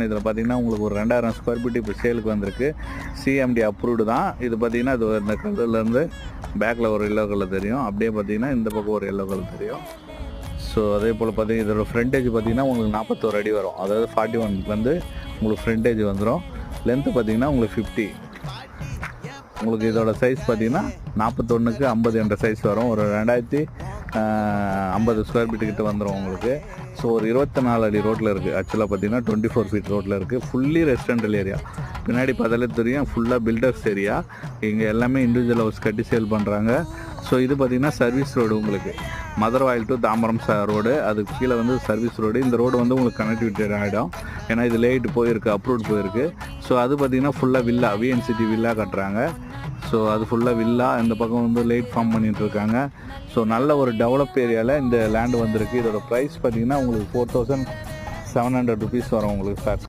இதில் பார்த்தீங்கன்னா உங்களுக்கு ஒரு ரெண்டாயிரம் ஸ்கொயர் ஃபீட் இப்போ சேலுக்கு வந்திருக்கு. சிஎம்டி அப்ரூவ்டு தான். இது பார்த்தீங்கன்னா இது இந்த கலர்லேருந்து பேக்கில் ஒரு எல்லோ கலர் தெரியும். அப்படியே பார்த்தீங்கன்னா இந்த பக்கம் ஒரு எல்லோ கலர் தெரியும். ஸோ அதே போல் பார்த்தீங்கன்னா இதோட ஃப்ரண்டேஜ் பார்த்தீங்கன்னா உங்களுக்கு நாற்பத்தோரு அடி வரும். அதாவது ஃபார்ட்டி ஒன்லேருந்து உங்களுக்கு ஃப்ரண்டேஜ் வந்துடும் லென்த்து பார்த்தீங்கன்னா உங்களுக்கு ஃபிஃப்டி உங்களுக்கு இதோட சைஸ் பார்த்தீங்கன்னா நாற்பத்தொன்றுக்கு ஐம்பது என்ற சைஸ் வரும். ஒரு ரெண்டாயிரத்தி ஐம்பது ஸ்கொயர் ஃபீட்டு கிட்ட வந்துடும் உங்களுக்கு. ஸோ ஒரு இருபத்தி நாலு அடி ரோட்டில் இருக்குது ஆக்சுவலாக பார்த்தீங்கன்னா டுவெண்ட்டி ஃபோர் ஃபீட் ரோட்டில் இருக்குது ஃபுல்லி ரெசிடென்டல் ஏரியா பின்னாடி பார்த்தாலே தெரியும். ஃபுல்லாக பில்டர்ஸ் ஏரியா இங்கே எல்லாமே இண்டிவிஜுவல் ஹவுஸ் கட்டி சேல் பண்ணுறாங்க ஸோ இது பார்த்தீங்கன்னா சர்வீஸ் ரோடு உங்களுக்கு. மதுரவாயில் டு தாம்பரம் ரோடு அதுக்கு கீழே வந்து சர்வீஸ் ரோடு இந்த ரோடு வந்து உங்களுக்கு கனெக்டிவிட்டி ஆகிடும் ஏன்னா இது லேட் போயிருக்கு அப்ரூவ்ட் போயிருக்கு. ஸோ அது பார்த்தீங்கன்னா ஃபுல்லாக வில்லா விஎன்சிடி வில்லா கட்டுறாங்க. ஸோ அது ஃபுல்லாக வில்லா இந்த பக்கம் வந்து லைட் ஃபார்ம் பண்ணிகிட்ருக்காங்க இருக்காங்க ஸோ நல்ல ஒரு டெவலப் ஏரியாவில் இந்த லேண்டு வந்திருக்கு. இதோட ப்ரைஸ் பார்த்தீங்கன்னா உங்களுக்கு four thousand seven hundred rupees வரும் உங்களுக்கு சார்